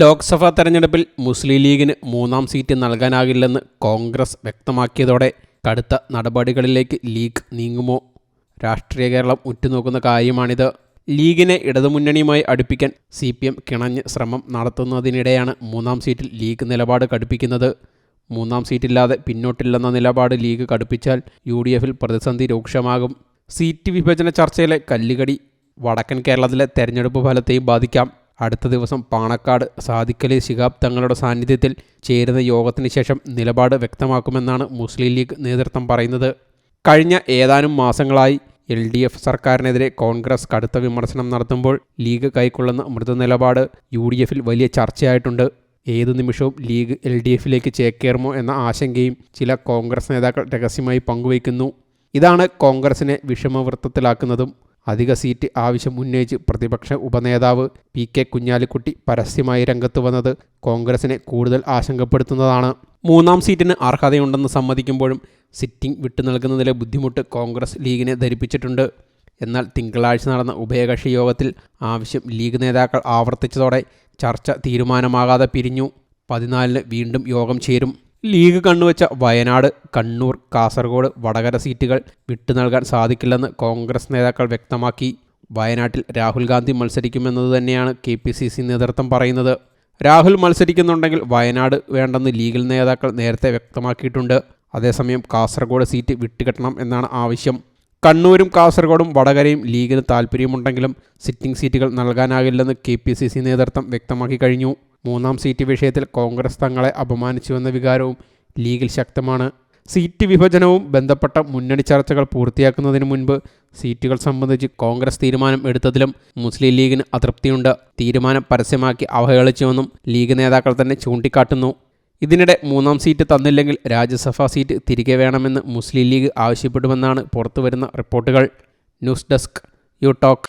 ലോക്സഭാ തെരഞ്ഞെടുപ്പിൽ മുസ്ലിം ലീഗിന് മൂന്നാം സീറ്റ് നൽകാനാകില്ലെന്ന് കോൺഗ്രസ് വ്യക്തമാക്കിയതോടെ കടുത്ത നടപടികളിലേക്ക് ലീഗ് നീങ്ങുമോ? രാഷ്ട്രീയ കേരളം ഉറ്റുനോക്കുന്ന കാര്യമാണിത്. ലീഗിനെ ഇടതുമുന്നണിയുമായി അടുപ്പിക്കാൻ സി പി എം കിണഞ്ഞ് ശ്രമം നടത്തുന്നതിനിടെയാണ് മൂന്നാം സീറ്റിൽ ലീഗ് നിലപാട് കടുപ്പിക്കുന്നത്. മൂന്നാം സീറ്റില്ലാതെ പിന്നോട്ടില്ലെന്ന നിലപാട് ലീഗ് കടുപ്പിച്ചാൽ യു ഡി എഫിൽ പ്രതിസന്ധി രൂക്ഷമാകും. സീറ്റ് വിഭജന ചർച്ചയിലെ കല്ലുകടി വടക്കൻ കേരളത്തിലെ തെരഞ്ഞെടുപ്പ് ഫലത്തെയും ബാധിക്കാം. അടുത്ത ദിവസം പാണക്കാട് സാദിക്കലി ശിഹാബ് തങ്ങളുടെ സാന്നിധ്യത്തിൽ ചേരുന്ന യോഗത്തിന് ശേഷം നിലപാട് വ്യക്തമാക്കുമെന്നാണ് മുസ്ലിം ലീഗ് നേതൃത്വം പറയുന്നത്. കഴിഞ്ഞ ഏതാനും മാസങ്ങളായി എൽ ഡി എഫ് സർക്കാരിനെതിരെ കോൺഗ്രസ് കടുത്ത വിമർശനം നടത്തുമ്പോൾ ലീഗ് കൈക്കൊള്ളുന്ന മൃതനിലപാട് യു ഡി എഫിൽ വലിയ ചർച്ചയായിട്ടുണ്ട്. ഏതു നിമിഷവും ലീഗ് എൽ ഡി എഫിലേക്ക് ചേക്കേറുമോ എന്ന ആശങ്കയും ചില കോൺഗ്രസ് നേതാക്കൾ രഹസ്യമായി പങ്കുവയ്ക്കുന്നു. ഇതാണ് കോൺഗ്രസിനെ വിഷമവൃത്തത്തിലാക്കുന്നതും അധിക സീറ്റ് ആവശ്യം ഉന്നയിച്ച് പ്രതിപക്ഷ ഉപനേതാവ് പി കെ കുഞ്ഞാലിക്കുട്ടി പരസ്യമായി രംഗത്ത് വന്നത് കോൺഗ്രസിനെ കൂടുതൽ ആശങ്കപ്പെടുത്തുന്നതാണ്. മൂന്നാം സീറ്റിന് അർഹതയുണ്ടെന്ന് സമ്മതിക്കുമ്പോഴും സിറ്റിംഗ് വിട്ടു നൽകുന്നതിലെ ബുദ്ധിമുട്ട് കോൺഗ്രസ് ലീഗിനെ ധരിപ്പിച്ചിട്ടുണ്ട്. എന്നാൽ തിങ്കളാഴ്ച നടന്ന ഉഭയകക്ഷി യോഗത്തിൽ ആവശ്യം ലീഗ് നേതാക്കൾ ആവർത്തിച്ചതോടെ ചർച്ച തീരുമാനമാകാതെ പിരിഞ്ഞു. പതിനാലിന് വീണ്ടും യോഗം ചേരും. ലീഗ് കണ്ണുവച്ച വയനാട് കണ്ണൂർ കാസർഗോഡ് വടകര സീറ്റുകൾ വിട്ടു നൽകാൻ സാധിക്കില്ലെന്ന് കോൺഗ്രസ് നേതാക്കൾ വ്യക്തമാക്കി. വയനാട്ടിൽ രാഹുൽ ഗാന്ധി മത്സരിക്കുമെന്നത് തന്നെയാണ് കെ പി സി സി നേതൃത്വം പറയുന്നത്. രാഹുൽ മത്സരിക്കുന്നുണ്ടെങ്കിൽ വയനാട് വേണ്ടെന്ന് ലീഗിൽ നേതാക്കൾ നേരത്തെ വ്യക്തമാക്കിയിട്ടുണ്ട്. അതേസമയം കാസർഗോഡ് സീറ്റ് വിട്ടുകെട്ടണം എന്നാണ് ആവശ്യം. കണ്ണൂരും കാസർഗോഡും വടകരയും ലീഗിന് താൽപ്പര്യമുണ്ടെങ്കിലും സിറ്റിംഗ് സീറ്റുകൾ നൽകാനാകില്ലെന്ന് കെ പി സി സി നേതൃത്വം വ്യക്തമാക്കി കഴിഞ്ഞു. മൂന്നാം സീറ്റ് വിഷയത്തിൽ കോൺഗ്രസ് തങ്ങളെ അപമാനിച്ചുവെന്ന വികാരവും ലീഗിൽ ശക്തമാണ്. സീറ്റ് വിഭജനവും ബന്ധപ്പെട്ട മുന്നണി ചർച്ചകൾ പൂർത്തിയാക്കുന്നതിന് മുൻപ് സീറ്റുകൾ സംബന്ധിച്ച് കോൺഗ്രസ് തീരുമാനം എടുത്തതിലും മുസ്ലിം ലീഗിന് അതൃപ്തിയുണ്ട്. തീരുമാനം പരസ്യമാക്കി അവഹേളിച്ചുവെന്നും ലീഗ് നേതാക്കൾ തന്നെ ചൂണ്ടിക്കാട്ടുന്നു. ഇതിനിടെ മൂന്നാം സീറ്റ് തന്നില്ലെങ്കിൽ രാജ്യസഭാ സീറ്റ് തിരികെ വേണമെന്ന് മുസ്ലിം ലീഗ് ആവശ്യപ്പെടുമെന്നാണ് പുറത്തുവരുന്ന റിപ്പോർട്ടുകൾ. News desk you talk.